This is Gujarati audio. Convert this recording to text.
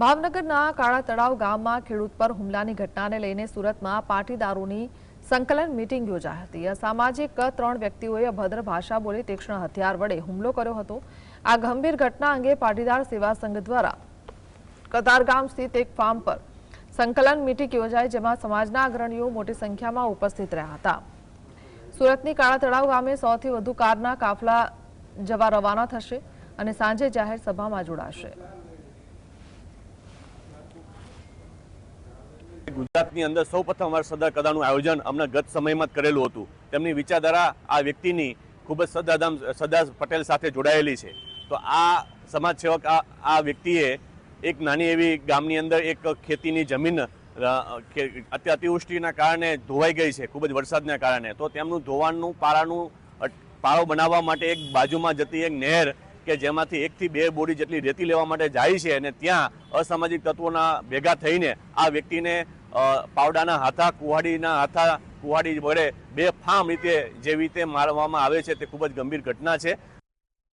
ભાવનગરના કાળા તળાવ ગામમાં ખેડૂત પર હુમલાની ઘટનાને લઈને સુરતમાં પાટીદારોની સંકલન મીટિંગ યોજાઈ હતી. અસામાજિક ત્રણ વ્યક્તિઓએ અભદ્ર ભાષા બોલી તીક્ષ્ણ હથિયાર વડે હુમલો કર્યો હતો. આ ગંભીર ઘટના અંગે પાટીદાર સેવા સંઘ દ્વારા કતારગામ સ્થિત એક ફાર્મ પર સંકલન મીટિંગ યોજાઈ જેમાં સમાજના અગ્રણીઓ મોટી સંખ્યામાં ઉપસ્થિત રહ્યા હતા. સુરતની કાળા તળાવ ગામે સૌથી વધુ કારના કાફલા જવા રવાના થશે અને સાંજે જાહેર સભામાં જોડાશે. ગુજરાતની અંદર સૌ પ્રથમ અમારા સરદાર કદાનું આયોજન અમને ગત સમયમાં જ કરેલું હતું. તેમની વિચારધારા આ વ્યક્તિની ખૂબ જ સરદારધામ સરદાર પટેલ સાથે જોડાયેલી છે. તો આ સમાજ સેવક આ વ્યક્તિએ એક નાની એવી ગામની અંદર એક ખેતીની જમીન અતિવૃષ્ટિના કારણે ધોવાઈ ગઈ છે, ખૂબ જ વરસાદના કારણે. તો તેમનું ધોવાણનું, પારાનું પારો બનાવવા માટે એક બાજુમાં જતી એક નહેર કે જેમાંથી એકથી બે બોડી જેટલી રેતી લેવા માટે જાય છે અને ત્યાં અસામાજિક તત્વોના ભેગા થઈને આ વ્યક્તિને પાવડાના હાથા, કુહાડીના હાથા, કુહાડી વડે બે ફામ રીતે જેવી રીતે મારવામાં આવે છે તે ખૂબ જ ગંભીર ઘટના છે.